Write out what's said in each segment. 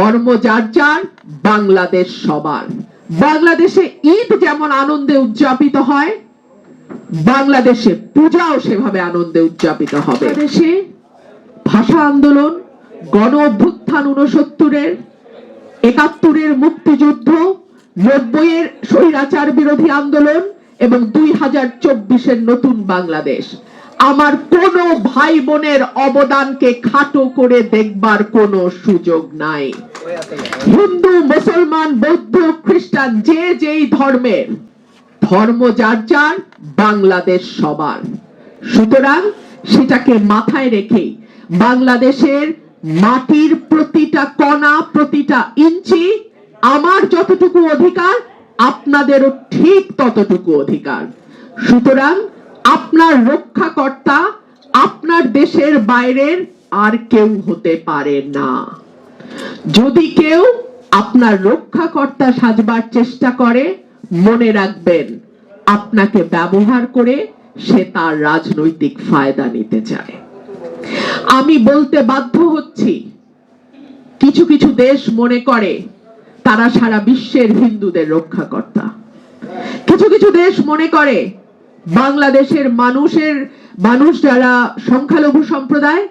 ধর্ম যার যার বাংলাদেশ সবার। বাংলাদেশে ঈদ যেমন আনন্দে উদযাপিত হয় বাংলাদেশে পূজাও সেভাবে আনন্দে উদযাপিত হবে। দেশে ভাষা আন্দোলন গণ অভ্যুত্থান উনসত্তরের একাত্তরের মুক্তিযুদ্ধ নব্বইয়ের স্বৈরাচার বিরোধী আন্দোলন এবং দুই হাজার চব্বিশের নতুন বাংলাদেশ। আমার কোন ভাই বোনের অবদানকে খাটো করে দেখবার কোনো সুযোগ নাই। হিন্দু, মুসলমান, বৌদ্ধ, খ্রিস্টান, যে যেই ধর্মের ধর্ম যার যার, বাংলাদেশ সবার। সুতরাং সেটাকে মাথায় রেখেই বাংলাদেশের মাটির প্রতিটা কণা, প্রতিটা ইঞ্চি আমার যতটুকু অধিকার, আপনাদেরও ঠিক ততটুকু অধিকার। সুতরাং আপনার রক্ষাকর্তা, আপনার দেশের বাইরের আর কেউ হতে পারে না। যদি কেউ আপনার রক্ষাকর্তা সাজবার চেষ্টা করে, মনে রাখবেন, আপনাকে ব্যবহার করে সে তার রাজনৈতিক ফায়দা নিতে চায়। আমি বলতে বাধ্য হচ্ছি, কিছু কিছু দেশ মনে করে, তারা সারা বিশ্বের হিন্দুদের রক্ষাকর্তা। কিছু কিছু দেশ মনে করে, বাংলাদেশের মানুষের, মানুষ যারা সংখ্যালঘু সম্প্রদায়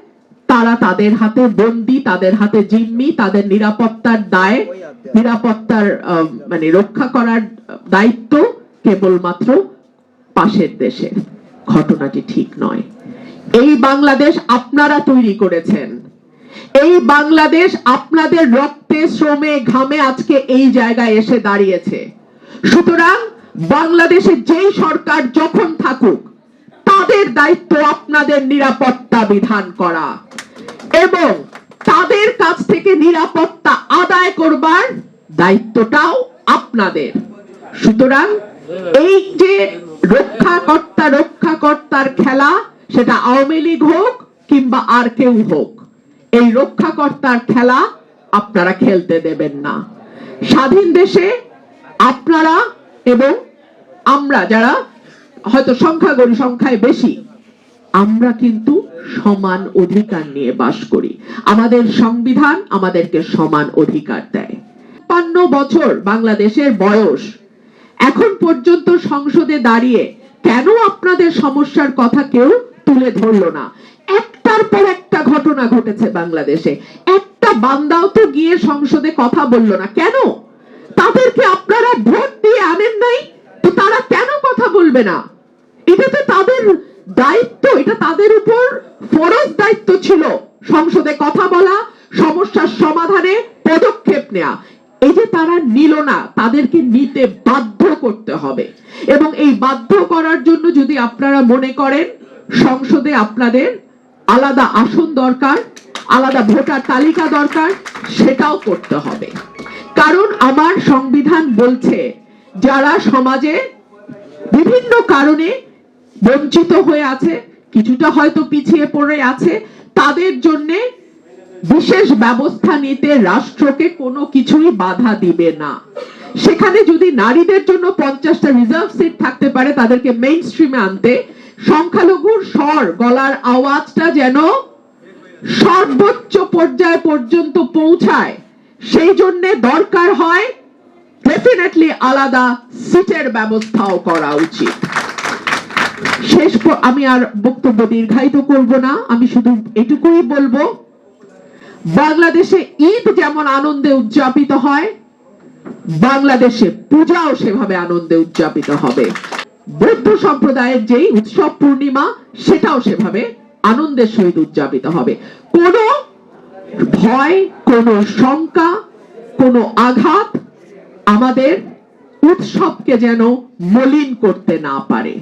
তারা তাদের হাতে বন্দি, তাদের হাতে জিম্মি, তাদের নিরাপত্তার দায়, নিরাপত্তার মানে রক্ষা করার দায়িত্ব কেবলমাত্র পাশের দেশের। ঘটনাটি ঠিক নয়। এই বাংলাদেশ আপনারা তৈরি করেছেন। এই বাংলাদেশ আপনাদের রক্তে, শ্রমে, ঘামে আজকে এই জায়গায় এসে দাঁড়িয়েছে। সুতরাং বাংলাদেশে যেই সরকার যখন থাকুক, তাদের দায়িত্ব আপনাদের নিরাপত্তা বিধান করা। এবং তাদের কাছ থেকে নিরাপত্তা আদায় করবার দায়িত্বটাও আপনাদের। সুতরাং এই যে রক্ষাকর্তা, রক্ষাকর্তার খেলা, সেটা আওয়ামী লীগ হোক কিংবা আর কেউ হোক, এই রক্ষাকর্তার খেলা আপনারা খেলতে দেবেন না। স্বাধীন দেশে আপনারা এবং আমরা যারা হয়তো সংখ্যাগরিষ্ঠ সংখ্যায় বেশি আমরা কিন্তু সমান অধিকার নিয়ে বাস করি। আমাদের সংবিধান আমাদেরকে সমান অধিকার দেয়। পান্ন বছর বাংলাদেশের বয়স। এখন পর্যন্ত সংসদে দাঁড়িয়ে কেন আপনাদের সমস্যার কথা কেউ তুলে ধরলো না? একটার পর একটা ঘটনা ঘটেছে বাংলাদেশে। একটা বান্দাও তো গিয়ে সংসদে কথা বলল না। কেন? তাদেরকে আপনারা ভোট দিয়ে আনেন নাই? তো তারা কেন কথা বলবে না? এটা তো তাদের দায়িত্ব, এটা তাদের উপর ফরজ দায়িত্ব ছিল। সংসদে কথা বলা, সমস্যার সমাধানে পদক্ষেপ নেওয়া এই যে তারা নিল না, তাদেরকে নিতে বাধ্য করতে হবে। এবং এই বাধ্য করার জন্য যদি আপনারা মনে করেন, সংসদে আপনাদের আলাদা আসন দরকার, আলাদা ভোটার তালিকা দরকার, সেটাও করতে হবে। কারণ আমার সংবিধান বলছে, যারা সমাজে বিভিন্ন কারণে বঞ্চিত হয়ে আছে, কিছুটা হয়তো পিছিয়ে পড়ে আছে, তাদের জন্য বিশেষ ব্যবস্থা নিতে রাষ্ট্রকে কোনো কিছুই বাধা দিবে না। সেখানে যদি নারীদের জন্য পঞ্চাশটা রিজার্ভ সিট থাকতে পারে তাদেরকে মেইন স্ট্রিমে আনতে, সংখ্যালঘুর স্বর গলার আওয়াজটা যেন সর্বোচ্চ পর্যায় পর্যন্ত পৌঁছায়, সেই জন্য দরকার হয় ডেফিনেটলি আলাদা সিটের ব্যবস্থাও করা উচিত। শেষ আমি আর বক্তব্য দীর্ঘায়িত করব না। আমি শুধু এটুকুই বলব, বাংলাদেশে ঈদ যেমন আনন্দে উদযাপিত হয়, বাংলাদেশে পূজাও সেভাবে আনন্দে উদযাপিত হবে। বৌদ্ধ সম্প্রদায়ের যেই উৎসব পূর্ণিমা, সেটাও সেভাবে আনন্দের সহিত উদযাপিত হবে। কোনো ভয়, কোনো শঙ্কা, কোনো আঘাত আমাদের উৎসবকে যেন মলিন করতে না পারে।